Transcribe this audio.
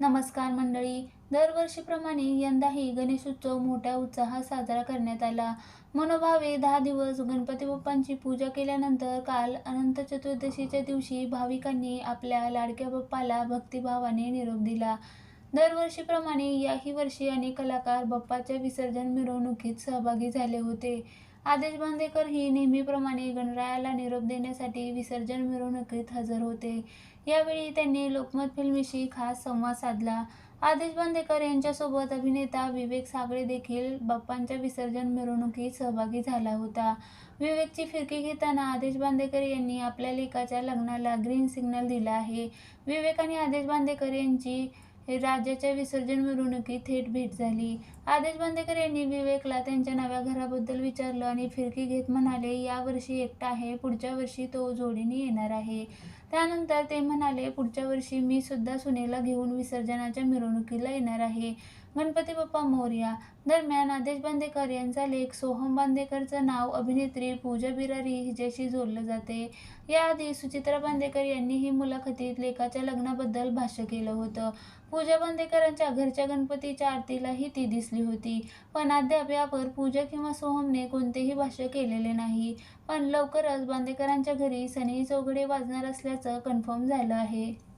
नमस्कार मंडळी. दरवर्षीप्रमाणे यंदाही गणेशोत्सव मोठ्या उत्साहात साजरा करण्यात आला. मनोभावे दहा दिवस गणपती बाप्पांची पूजा केल्यानंतर काल अनंत चतुर्दशीच्या दिवशी भाविकांनी आपल्या लाडक्या बाप्पाला भक्तिभावाने निरोप दिला. दरवर्षीप्रमाणे याही वर्षी अनेक कलाकार बाप्पाच्या विसर्जन मिरवणुकीत सहभागी झाले होते. आदेश बांदेकर ही नेहमीप्रमाणे गणरायाला निरोप देण्यासाठी विसर्जन मिरवणुकीत हजर होते. यावेळी त्यांनी लोकमत फिल्मीशी खास संवाद साधला. आदेश बांदेकर यांच्यासोबत अभिनेता विवेक सागळे देखील बाप्पांच्या विसर्जन मिरवणुकीत सहभागी झाला होता. विवेकची फिरकी घेताना आदेश बांदेकर यांनी आपल्या लेकाच्या लग्नाला ग्रीन सिग्नल दिला आहे. विवेक आणि आदेश बांदेकर यांची राज्याच्या विसर्जन मिरवणुकीत थेट भेट झाली. आदेश बांदेकर यांनी विवेकला त्यांच्या नव्या घराबद्दल विचारलं आणि फिरकी घेत म्हणाले यावर्षी एकटा आहे पुढच्या वर्षी तो जोडीने येणार आहे. त्यानंतर ते म्हणाले पुढच्या वर्षी मी सुद्धा सुनेला घेऊन विसर्जनाच्या मिरवणुकीला येणार आहे. गणपती बाप्पा मोर्या. दरम्यान आदेश बांदेकर यांचा लेख सोहम बांदेकरचं नाव अभिनेत्री पूजा बिरारी हिच्याशी जोडलं जाते. याआधी सुचित्रा बांदेकर यांनीही मुलाखतीत लेखाच्या लग्नाबद्दल भाष्य केलं होतं. पूजा बांदेकरांच्या घरच्या गणपतीच्या आरतीलाही ती दिसली होती. पण अद्याप यावर पूजा किंवा सोहमने कोणतेही भाष्य केलेले नाही. पण लवकरच बांदेकरांच्या घरी सनी चौघडे वाजणार असल्याचं कन्फर्म झालं आहे.